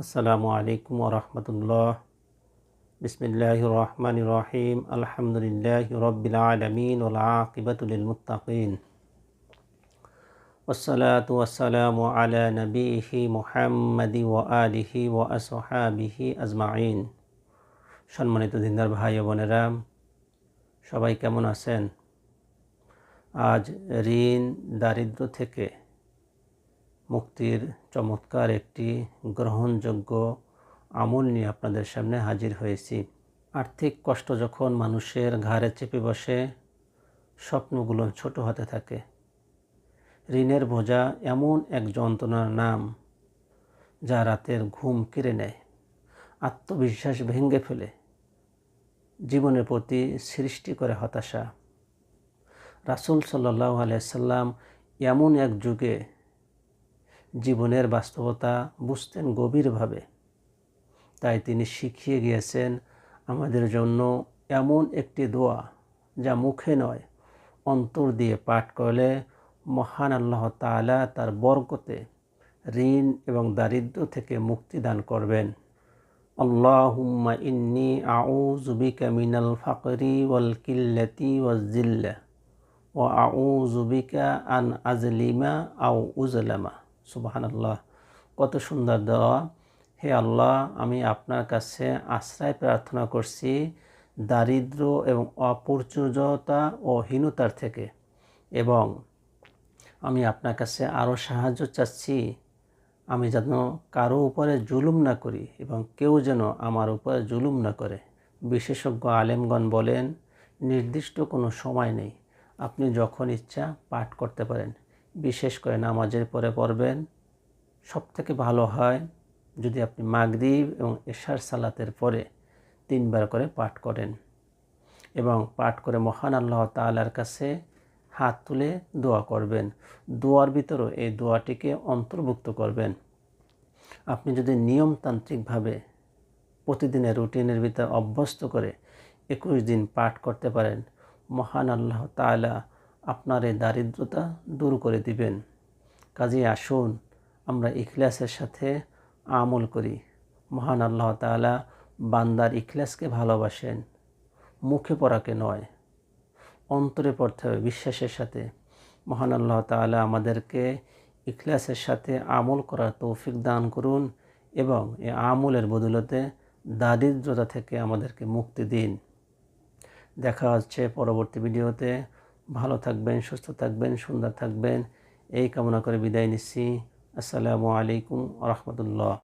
আসসালামু আলাইকুম রহমতুল্লাহ বিসমিল্লাহ রহমান রহিম আলহামদুলিল্লাহ রবিল আলমিন ওলাকিবাতুল মুতাকিন والصلاة والسلام على نبيه محمد وآله وأصحابه أجمعين সম্মানিত দিনদার ভাই ও বোনেরা সবাই কেমন আছেন আজ ঋণ দারিদ্র থেকে মুক্তির চমৎকার একটি গ্রহণযোগ্য আমল নিয়ে আপনাদের সামনে হাজির হয়েছি। আর্থিক কষ্ট যখন মানুষের ঘাড়ে চেপে বসে, স্বপ্নগুলো ছোট হতে থাকে। ঋণের বোঝা এমন এক যন্ত্রণার নাম, যা রাতের ঘুম কেড়ে নেয়, আত্মবিশ্বাস ভেঙে ফেলে, জীবনের প্রতি সৃষ্টি করে হতাশা। রাসুল সাল্লাহ আলাইসাল্লাম এমন এক যুগে জীবনের বাস্তবতা বুঝতেন গভীরভাবে। তাই তিনি শিখিয়ে গিয়েছেন, আমাদের জন্য এমন একটি দোয়া যা মুখে নয়, অন্তর দিয়ে পাঠ করলে মহান আল্লাহ তালা তার বরকতে ঋণ এবং দারিদ্র থেকে মুক্তি দান করবেন। আল্লাহুম্মা ইন্নি আউ জুবিকা মিনাল ফাকরি ওয়াল কিল্লাতি ওয়াজিল্লা ও আউ জুবিকা আন আজলিমা আউ উজলামা সুবাহান আল্লাহ কত সুন্দর দেওয়া হে আল্লাহ, আমি আপনার কাছে আশ্রয় প্রার্থনা করছি দারিদ্র এবং অপরিচর্যতা ও হীনতার থেকে। এবং আমি আপনার কাছে আরও সাহায্য চাচ্ছি। আমি যেন কারও উপরে জুলুম না করি এবং কেউ যেন আমার উপরে জুলুম না করে। বিশেষজ্ঞ আলেমগণ বলেন, নির্দিষ্ট কোনো সময় নেই। আপনি যখন ইচ্ছা পাঠ করতে পারেন। বিশেষ করে নামাজের পরে পড়বেন। সব থেকে ভালো হয় যদি আপনি মাগরিব এবং এশার সালাতের পরে তিনবার করে পাঠ করেন এবং পাঠ করে মহান আল্লাহ তালার কাছে হাত তুলে দোয়া করবেন। দোয়ার ভিতরেও এই দোয়াটিকে অন্তর্ভুক্ত করবেন। আপনি যদি নিয়মতান্ত্রিকভাবে প্রতিদিনের রুটিনের ভিতর অভ্যস্ত করে একুশ দিন পাঠ করতে পারেন, মহান আল্লাহ তালা আপনার এই দারিদ্রতা দূর করে দিবেন। কাজে আসুন, আমরা ইখলাসের সাথে আমল করি। মহান আল্লাহ তালা বান্দার ইখলাসকে ভালোবাসেন, মুখে পড়াকে নয়, অন্তরে পড়তে হবে বিশ্বাসের সাথে। মহান আল্লাহ তালা আমাদেরকে ইখলাসের সাথে আমল করার তৌফিক দান করুন এবং এই আমলের বদলতে দারিদ্রতা থেকে আমাদেরকে মুক্তি দিন। দেখা হচ্ছে পরবর্তী ভিডিওতে। ভালো থাকবেন সুস্থ থাকবেন সুন্দর থাকবেন। এই কামনা করে বিদায় নিচ্ছি। আসসালামু আলাইকুম রহমতুল্লাহ।